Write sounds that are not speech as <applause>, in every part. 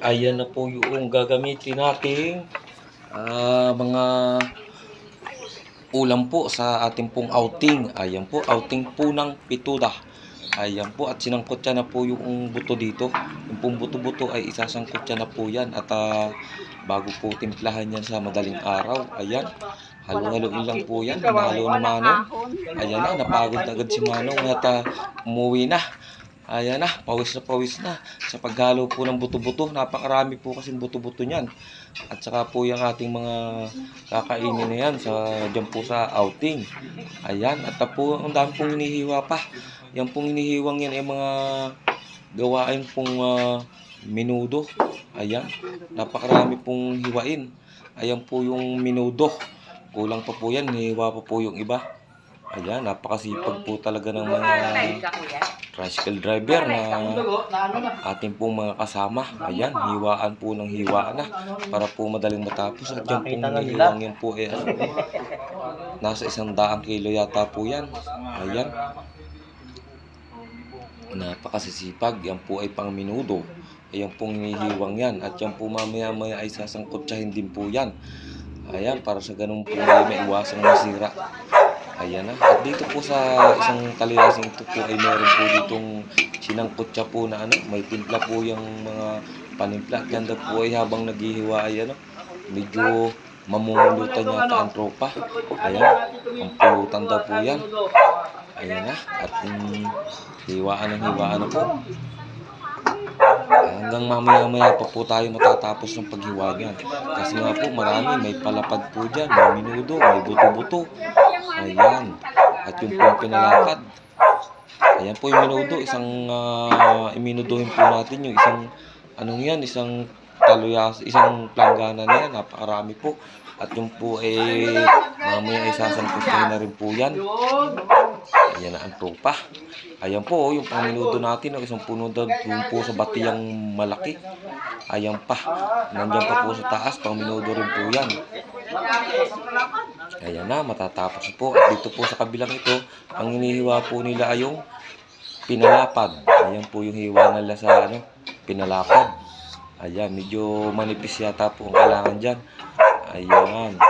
Ayan na po yung gagamitin nating ah, mga ulam po sa ating pong outing. Ayan po, outing po ng pituda. Ayan po, at sinangkot na po yung buto dito. Yung pong buto-buto ay isasangkot na po yan. At ah, bago po timplahan yan sa madaling araw, ayan, halo-haloin lang po yan. Halo ni Manong. Ayan na, napagod na agad si Manong at ah, umuwi na. Ayan na, pawis na pawis na. Sa paghalo po ng buto-buto, napakarami po kasi buto-buto niyan. At saka po yung ating mga kakainin na yan sa, dyan po sa outing. Ayan, at po, ang dami pong hinihiwa pa. Yan pong hinihiwang yan ay mga gawain pong ah, minudo. Ayan, napakarami pong hiwain. Ayan po yung minudo. Kulang pa po yan, hiwa pa po yung iba. Ayan, napakasipag po talaga ng mga tricycle driver na ating pong mga kasama. Ayan, hiwaan po ng hiwaan na para po madaling matapos. At yan pong hiwang yan po eh, ano, nasa isang daang kilo yata po yan. Ayan. Napakasisipag. Yan po ay pang minudo. Ayan pong hinihiwang yan. At yan po mamaya-maya ay sasangkotsahin din po yan. Ayan, para sa ganun po ay maiwasang masira. Ayan na. At dito po sa isang talayasing ito po ay meron po ditong sinangkotsa po na ano. May timpla po yung mga panimpla. At yan daw po ay habang naghihiwa ay ano. Medyo mamumulutan yata ang tropa. Ayan. Ang pulutan daw po yan. Ayan na. At um, hiwaan ng hiwaan na po. Hanggang mamaya-maya pa po tayo matatapos ng paghiwa niyan. Kasi nga po marami, may palapad po dyan, may minudo, may buto-buto. Ayan. At yung pong pinalakad. Ayan po yung minudo, isang uh, iminuduhin po natin yung isang, anong yan, isang taluyas, isang planggana na yan, napakarami po. At yung po eh, mamaya ay sasangkutin na rin po yan. Ayan na ang tropa. Ayan po, yung paminudo natin, oh, isang puno doon po sa batiyang malaki. Ayan pa. Nandiyan pa po sa taas, paminudo rin po yan. Ayan na, matatapos po. At dito po sa kabilang ito, ang inihiwa po nila ay yung pinalapad. Ayan po yung hiwa nila sa ano, pinalapad. Ayan, medyo manipis yata po ang kailangan dyan. Ayan.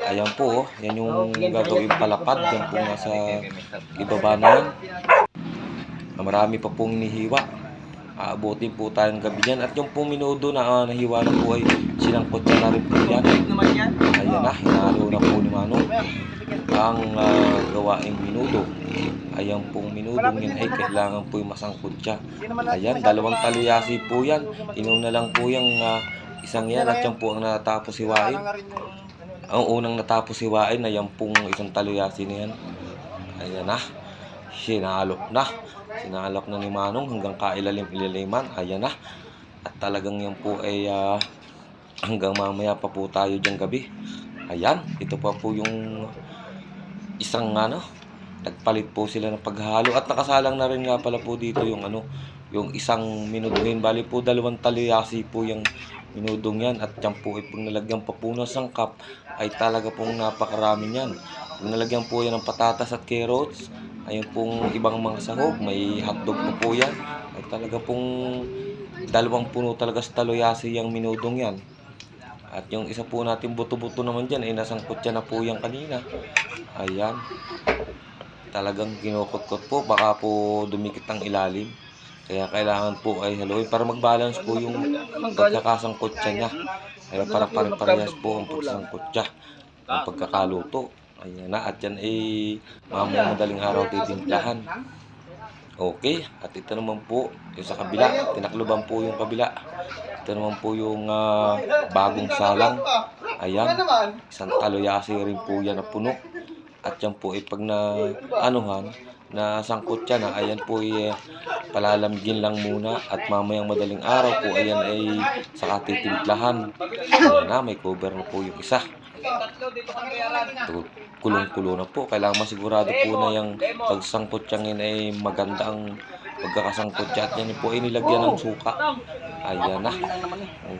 Ayan po, oh. yan yung gagawin palapad. Yan po nasa ibaba na yan. Na Marami pa pong hinihiwa. Aabutin po tayo ng gabi dyan. At yung pong minudo na ah, nahiwa na po ay sinangkot niya na rin po yan. Ayan na, hinalo na po ni Manong ang ah, gawaing minudo. Ayan pong minudong yan ay kailangan po yung masangkot siya. Ayan, dalawang taluyasi po yan. Inuna lang po yung ah, isang yan at yan po ang natapos hiwain. Ang unang natapos hiwain na yan pong isang taluyasi na yan. Ayan na. Sinalok na. Sinalok na ni Manong hanggang kailalim-ilaliman. Ayan na. At talagang yan po ay ah, hanggang mamaya pa po tayo dyan gabi. Ayan. Ito pa po yung isang ano. Nagpalit po sila ng paghalo. At nakasalang na rin nga pala po dito yung ano. Yung isang minuduhin. Bali po dalawang taluyasi po yung minudong yan. At yan po ay pag nalagyan pa po ng sangkap ay talaga pong napakarami yan. Pag nalagyan po yan ng patatas at carrots, ayun pong ibang mga sahog, may hotdog pa po yan. Ay talaga pong dalawang puno talaga sa taloyasi yung minudong yan. At yung isa po natin buto-buto naman dyan, ay nasangkot siya na po yan kanina. Ayan. Talagang kinukot-kot po, baka po dumikit ang ilalim. Kaya kailangan po ay haluin para mag-balance po yung pagkakasangkot siya niya. Kaya para pare-parehas po ang pagsangkot siya. Ang pagkakaluto. Ayan na. At yan ay mamaya madaling araw titimplahan. Okay. At ito naman po yung sa kabila. Tinakluban po yung kabila. Ito naman po yung ah, bagong salang. Ayan. Isang taluyasi rin po yan na puno. At yan po ay pag na anuhan, na sangkot siya na ayan po ay eh, palalamgin lang muna at mamayang madaling araw po ayan ay saka titimplahan. Ayan na, may cover na po yung isa. Kulong-kulo na po. Kailangan masigurado po na yung pagsangkot ngayon ay maganda ang pagkakasangkot niya. At yan po ay nilagyan ng suka. Ayan na.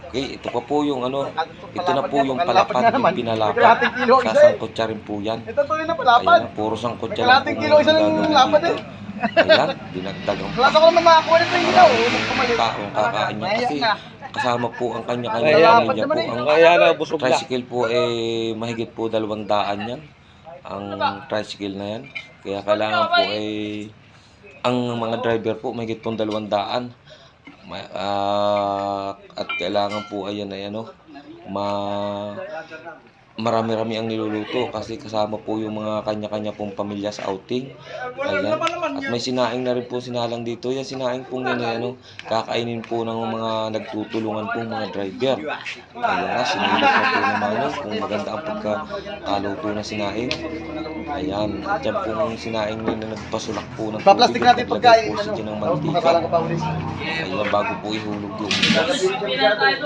Okay, ito pa po yung ano, ito na po yung palapad, yung pinalapad. Sasangkot siya rin po yan. Ito tuloy na Ayan na, puro sangkot niya lang po. Lang gagawin dito. eh. Ayan, dinagdagan Wala ko naman makakuha yung ilaw. Huwag kumalit. taong kakain niya kasi kasama po ang kanya-kanya Kaya, pamilya po. eh. Ang Kaya na, busog na. tricycle po eh mahigit po dalawang daan yan. Ang tricycle na yan. Kaya kailangan po eh ang mga driver po mahigit pong dalawang daan. Ah, at kailangan po ayan ay ano ma marami-rami ang niluluto kasi kasama po yung mga kanya-kanya pong pamilya sa outing. Ayan. At may sinaing na rin po sinalang dito. Yan sinaing pong yan ano, kakainin po ng mga nagtutulungan po mga driver. Ayan na, sinilip na po naman yun kung maganda ang pagkakaluto na sinaing. Ayan, at yan po yung sinaing na nagpasulak po ng Pa-plastic natin naglagay pagkain. po siya dyan ng Ano? mantika. Ayan, bago po ihulog yung.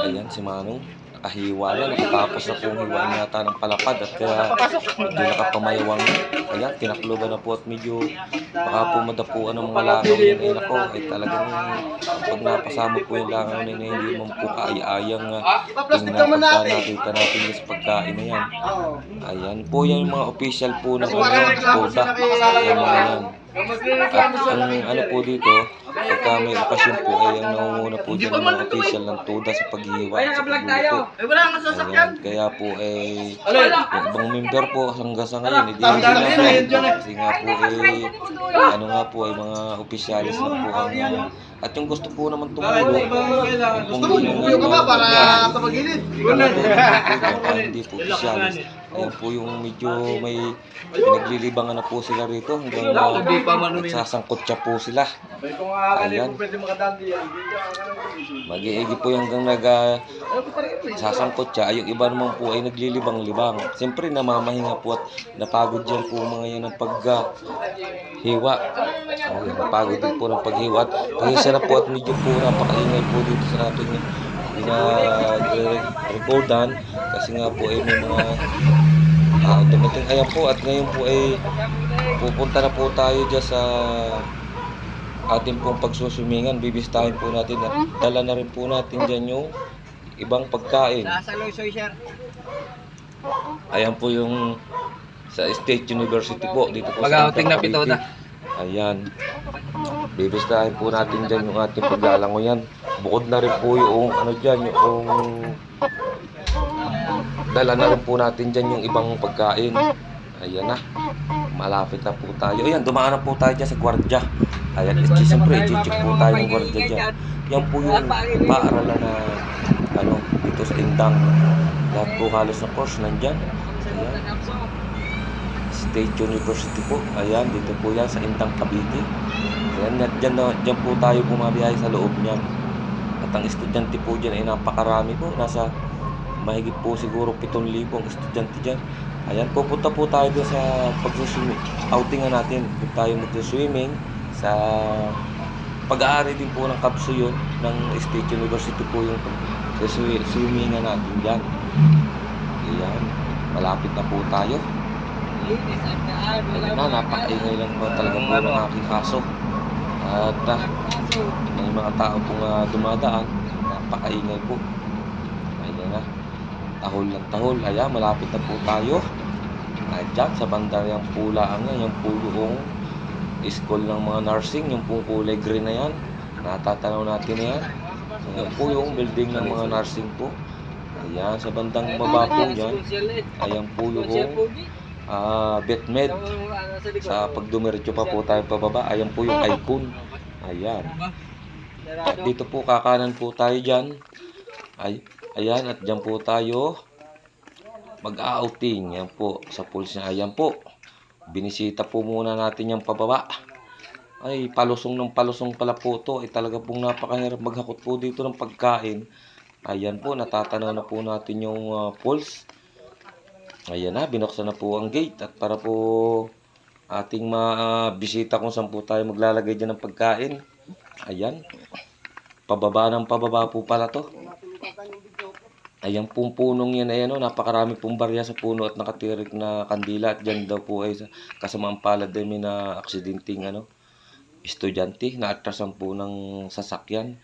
Ayan, si Manong. Nakahiwa na, nakatapos na po ang hiwain yata ng palapad at kaya medyo nakapamayawang na. Ayan, tinakloban na po at medyo baka po madapuan ng mga langaw ni Nena ko. Ay talagang pag napasama po yung langaw ni Nena, hindi mo po kaaya-ayang Pa-plastic tingnan pagka nakita natin sa pagkain na yan. Ayan po yan yung mga official po ng ano, toda. Yung mga yan. At ang ano po dito, pagka may okasyon po ay ang nangunguna po dyan ng mga official ng toda sa paghihiwa at sa pagluluto. Eh. Ayan, kaya po eh, yung ibang member po hanggang sa ngayon, hindi hindi na po. Kasi nga po eh, ano nga po ay mga opisyalis na po ang, at yung gusto po naman tumulong, yung Gusto mo, bumuyo ka ba para tumagilid? hindi po opisyalis. Ayan po yung medyo may pinaglilibangan na po sila rito hanggang uh, nagsasangkot siya po sila. Ayan. Mag-iigi po yung hanggang nag uh, sasangkot siya. Ay, yung iba naman po ay naglilibang-libang. Siyempre namamahinga po at napagod dyan po mga yan ng paghiwa. Ay, napagod din po ng paghiwa. At kaya na po at medyo po napakaingay po dito sa ating ina-recordan kasi nga po ay may mga ah, dumating ayan po at ngayon po ay pupunta na po tayo dyan sa ating pong pagsusumingan, bibisitahin po natin at dala na rin po natin dyan yung ibang pagkain. Ayan po yung sa State University po, dito po Mag-outing na pito na. Ayan. Bibisitahin po natin dyan yung ating paglalangoyan. Bukod na rin po yung ano dyan, yung dala na rin po natin dyan yung ibang pagkain. Ayan na. Malapit na po tayo. Ayan, dumaan na po tayo dyan sa gwardya. Ayan, eh, siyempre, i-check po tayo ng gwardya dyan. Yan po yung paaralan na ano, dito sa Indang. Lahat po halos na course nandyan. State University po. Ayan, dito po yan sa Indang Cavite. Ayan, at dyan, dyan po tayo bumabiyahe sa loob niyan. At ang estudyante po dyan ay napakarami po. Nasa mahigit po siguro 7,000 ang estudyante dyan. Ayan, pupunta po tayo doon sa pag-swimming. Outingan natin. Doon tayo mag-swimming sa pag-aari din po ng kapso yun ng State University po yung sa swi- swimmingan natin dyan. Ayan, malapit na po tayo. Ayan na, napakaingay lang po talaga po ng aking kaso. At ah, may mga tao pong ah, dumadaan, napakaingay po. Ayan na, tahol ng tahol. Ayan, malapit na po tayo. At dyan, sa bandang pula ang yan, yung po yung school ng mga nursing, yung pong kulay green na yan. Natatanaw natin na yan. Ayan po yung building ng mga nursing po. Ayan, sa bandang baba po yan. Ayan po yung ah Betmed. Sa pagdumiretso pa po tayo pababa, ayan po yung icon. Ayan. At dito po kakanan po tayo dyan. Ay, ayan, at dyan po tayo mag-outing. Yan po, sa pools niya. Ayan po. Binisita po muna natin yung pababa. Ay, palusong ng palusong pala po to. Ay talaga pong napakahirap maghakot po dito ng pagkain. Ayan po, natatanaw na po natin yung uh, pools. Ayan na, binuksan na po ang gate. At para po ating mabisita kung saan po tayo maglalagay dyan ng pagkain. Ayan. Pababa ng pababa po pala to. Ayan pong punong yan ay ano, napakarami pong barya sa puno at nakatirik na kandila at dyan daw po ay sa- kasamaan palad din may na aksidenteng ano, estudyante na atrasan po ng sasakyan.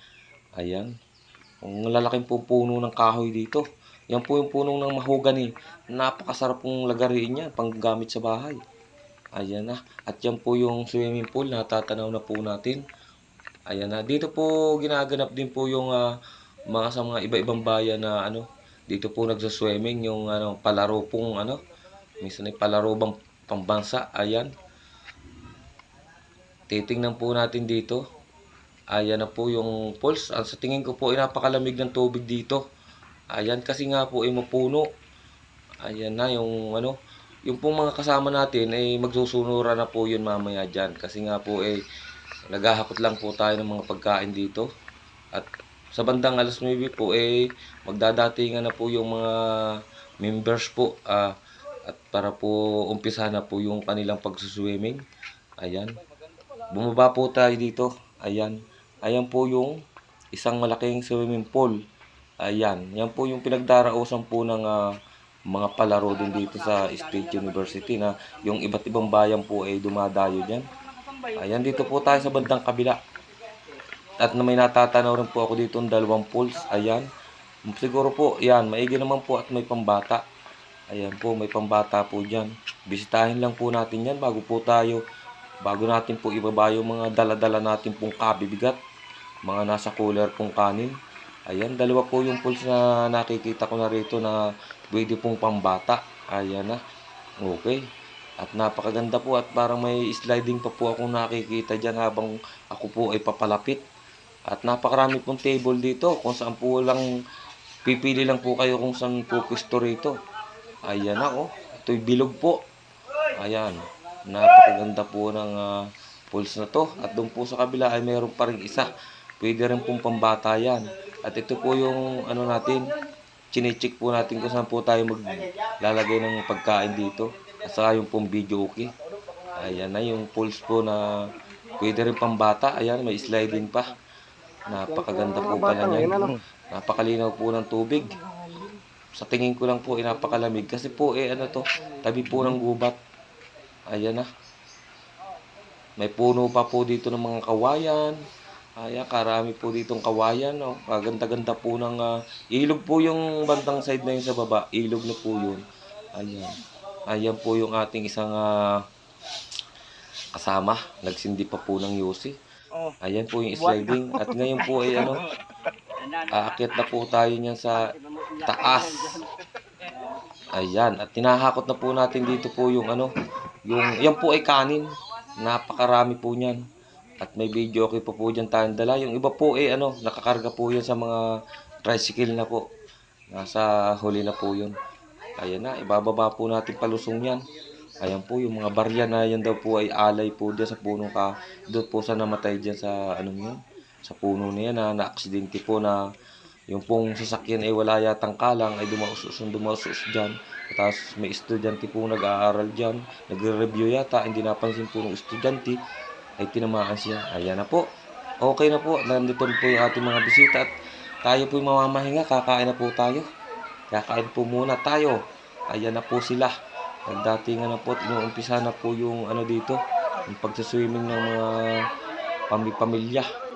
Ayan. Ang lalaking pong puno ng kahoy dito. Yan po yung punong ng mahogany. Napakasarap pong lagariin yan, panggamit sa bahay. Ayan na. At yan po yung swimming pool na tatanaw na po natin. Ayan na. Dito po ginaganap din po yung ah, mga sa mga iba-ibang bayan na ano. Dito po nagsa-swimming yung ano, palaro pong ano. Minsan ay palaro bang pambansa. Ayan. Titingnan po natin dito. Ayan na po yung pools. Ang sa tingin ko po ay napakalamig ng tubig dito. Ayan kasi nga po ay mapuno. Ayan na yung ano. Yung pong mga kasama natin ay magsusunura na po yun mamaya dyan. Kasi nga po ay naghahakot lang po tayo ng mga pagkain dito. At sa bandang alas 9 po eh magdadatingan na po yung mga members po ah, at para po umpisa na po yung kanilang pagsuswimming. Ayan. Bumaba po tayo dito. Ayan. Ayan po yung isang malaking swimming pool. Ayan. Yan po yung pinagdarausan po ng ah, mga palaro din dito sa State University na yung iba't ibang bayan po ay dumadayo dyan. Ayan, dito po tayo sa bandang kabila. At na may natatanaw rin po ako dito ng dalawang pools. Ayan. Siguro po, yan, maigi naman po at may pambata. Ayan po, may pambata po dyan. Bisitahin lang po natin yan bago po tayo, bago natin po ibaba yung mga dala-dala natin pong kabibigat. Mga nasa cooler pong kanin. Ayan, dalawa po yung pools na nakikita ko na rito na pwede pong pambata. Ayan na. Okay. At napakaganda po at parang may sliding pa po akong nakikita dyan habang ako po ay papalapit. At napakarami pong table dito kung saan po lang pipili lang po kayo kung saan po pwesto rito. Ayan na oh. Ito'y bilog po. Ayan. Napakaganda po ng ah, pools na to. At doon po sa kabila ay mayroon pa rin isa. Pwede rin pong pambata yan. At ito po yung ano natin, chinecheck po natin kung saan po tayo maglalagay ng pagkain dito. At saka yung pong video okay. Ayan na yung pools po na pwede rin pambata. Ayan, may sliding pa. Napakaganda po pala niyan. Napakalinaw po ng tubig. Sa tingin ko lang po ay napakalamig. Kasi po eh ano to, tabi po ng gubat. Ayan na. May puno pa po dito ng mga kawayan. Ayan, karami po ditong kawayan. Oh. Kaganda-ganda po ng ah, ilog po yung bandang side na yun sa baba. Ilog na po yun. Ayan. Ayan po yung ating isang ah, kasama. Nagsindi pa po ng Yossi. Oh. Ayan po yung sliding. At ngayon po ay ano, <laughs> aakyat na po tayo niyan sa taas. Ayan. At tinahakot na po natin dito po yung ano, yung, yan po ay kanin. Napakarami po niyan. At may video okay pa po dyan tayong dala. Yung iba po eh ano, nakakarga po yan sa mga tricycle na po. Nasa huli na po yun. Ayan na, ibababa po natin palusong yan. Ayan po, yung mga barya na yan daw po ay alay po dyan sa puno ka. Doon po sa namatay dyan sa anong yun. Sa puno na yan na na-aksidente po na yung pong sasakyan ay wala yatang kalang ay dumausos ang dumausos dyan. Tapos may estudyante po nag-aaral dyan. Nagre-review yata, hindi napansin po ng estudyante ay tinamaan siya. Ayan na po. Okay na po. Nandito na po yung ating mga bisita at tayo po mamamahinga. Kakain na po tayo. Kakain po muna tayo. Ayan na po sila. Nagdatingan na po at inuumpisa na po yung ano dito. Yung pagsaswimming ng mga pamipamilya.